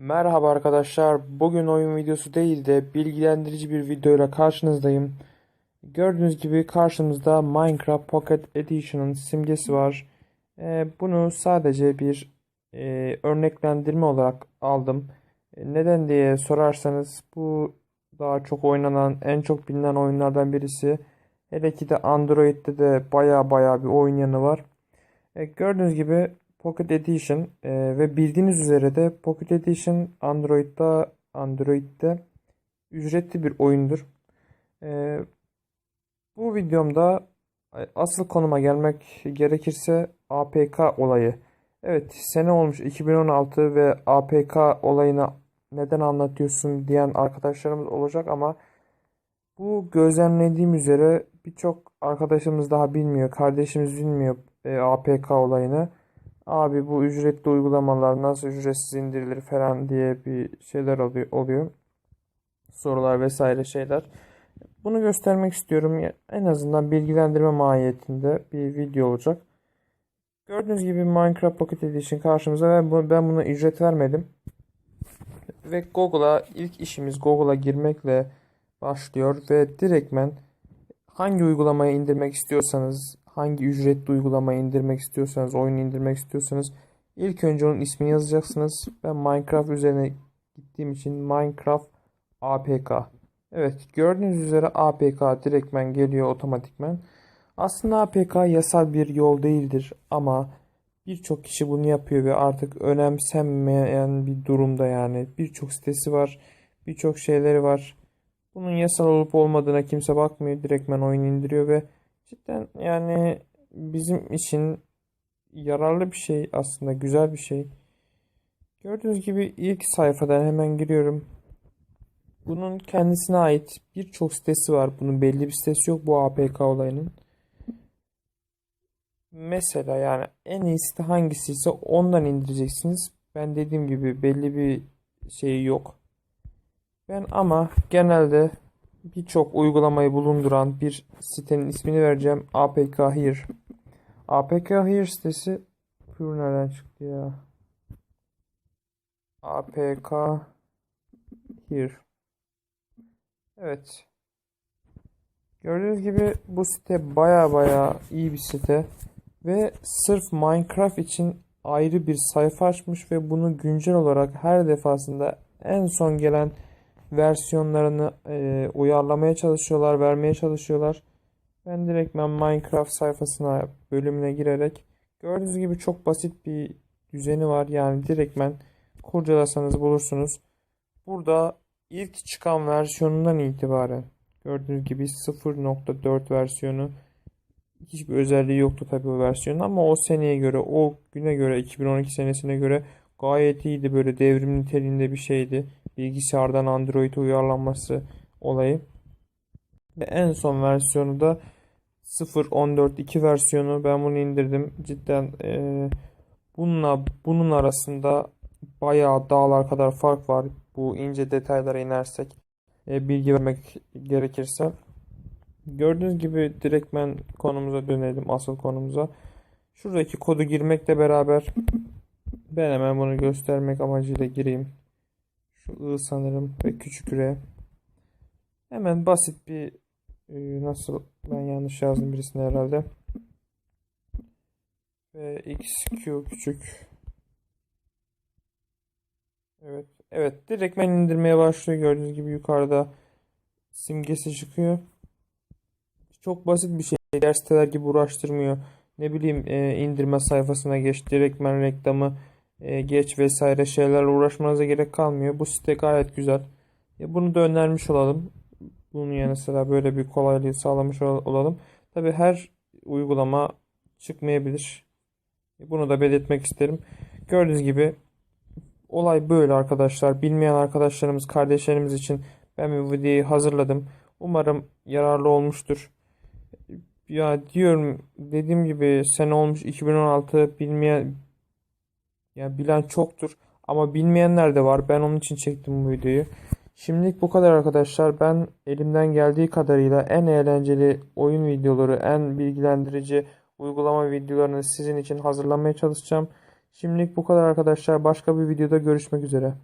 Merhaba arkadaşlar. Bugün oyun videosu değil de bilgilendirici bir videoyla karşınızdayım. Gördüğünüz gibi karşımızda Minecraft Pocket Edition'ın simgesi var. Ee, bunu sadece bir e, örneklendirme olarak aldım. E, neden diye sorarsanız bu daha çok oynanan, en çok bilinen oyunlardan birisi. Hele ki de Android'de de baya baya bir oyun yanı var. E, gördüğünüz gibi Pocket Edition e, ve bildiğiniz üzere de Pocket Edition Android'da Android'de ücretli bir oyundur. E, bu videomda asıl konuma gelmek gerekirse APK olayı. Evet, sene olmuş 2016 ve APK olayını neden anlatıyorsun diyen arkadaşlarımız olacak ama bu gözlemlediğim üzere birçok arkadaşımız daha bilmiyor, kardeşimiz bilmiyor e, APK olayını. Abi bu ücretli uygulamalar nasıl ücretsiz indirilir falan diye bir şeyler oluyor. Sorular vesaire şeyler. Bunu göstermek istiyorum. En azından bilgilendirme mahiyetinde bir video olacak. Gördüğünüz gibi Minecraft Pocket Edition karşımıza ve ben buna ücret vermedim. Ve Google'a ilk işimiz Google'a girmekle başlıyor ve direktmen hangi uygulamayı indirmek istiyorsanız hangi ücretli uygulamayı indirmek istiyorsanız, oyunu indirmek istiyorsanız ilk önce onun ismini yazacaksınız. Ben Minecraft üzerine gittiğim için Minecraft APK. Evet gördüğünüz üzere APK direktmen geliyor otomatikmen. Aslında APK yasal bir yol değildir ama birçok kişi bunu yapıyor ve artık önemsenmeyen bir durumda yani. Birçok sitesi var, birçok şeyleri var. Bunun yasal olup olmadığına kimse bakmıyor. Direktmen oyun indiriyor ve Cidden yani bizim için yararlı bir şey aslında güzel bir şey. Gördüğünüz gibi ilk sayfadan hemen giriyorum. Bunun kendisine ait birçok sitesi var. Bunun belli bir sitesi yok bu APK olayının. Mesela yani en iyisi de hangisi ise ondan indireceksiniz. Ben dediğim gibi belli bir şey yok. Ben ama genelde birçok uygulamayı bulunduran bir sitenin ismini vereceğim. APK Here. APK Here sitesi Pure nereden çıktı ya? APK Here. Evet. Gördüğünüz gibi bu site baya baya iyi bir site. Ve sırf Minecraft için ayrı bir sayfa açmış ve bunu güncel olarak her defasında en son gelen versiyonlarını e, uyarlamaya çalışıyorlar, vermeye çalışıyorlar. Ben direkt ben Minecraft sayfasına, bölümüne girerek gördüğünüz gibi çok basit bir düzeni var. Yani direkt ben kurcalasanız bulursunuz. Burada ilk çıkan versiyonundan itibaren gördüğünüz gibi 0.4 versiyonu hiçbir özelliği yoktu tabii o versiyonun ama o seneye göre o güne göre 2012 senesine göre gayet iyiydi böyle devrim niteliğinde bir şeydi bilgisayardan Android'e uyarlanması olayı. Ve en son versiyonu da 0.14.2 versiyonu. Ben bunu indirdim. Cidden e, bununla bunun arasında bayağı dağlar kadar fark var. Bu ince detaylara inersek e, bilgi vermek gerekirse. Gördüğünüz gibi direktmen konumuza dönelim asıl konumuza. Şuradaki kodu girmekle beraber ben hemen bunu göstermek amacıyla gireyim. I sanırım ve küçük R. Hemen basit bir e, nasıl ben yanlış yazdım birisine herhalde. Ve XQ küçük. Evet. Evet. Direkt ben indirmeye başlıyor. Gördüğünüz gibi yukarıda simgesi çıkıyor. Çok basit bir şey. Diğer siteler gibi uğraştırmıyor. Ne bileyim e, indirme sayfasına geç. Direktmen reklamı e, geç vesaire şeylerle uğraşmanıza gerek kalmıyor. Bu site gayet güzel. E, bunu da önermiş olalım. Bunun yanı sıra böyle bir kolaylığı sağlamış olalım. Tabi her uygulama çıkmayabilir. E, bunu da belirtmek isterim. Gördüğünüz gibi olay böyle arkadaşlar. Bilmeyen arkadaşlarımız, kardeşlerimiz için ben bir videoyu hazırladım. Umarım yararlı olmuştur. Ya diyorum dediğim gibi sene olmuş 2016 bilmeyen yani bilen çoktur ama bilmeyenler de var. Ben onun için çektim bu videoyu. Şimdilik bu kadar arkadaşlar. Ben elimden geldiği kadarıyla en eğlenceli oyun videoları, en bilgilendirici uygulama videolarını sizin için hazırlamaya çalışacağım. Şimdilik bu kadar arkadaşlar. Başka bir videoda görüşmek üzere.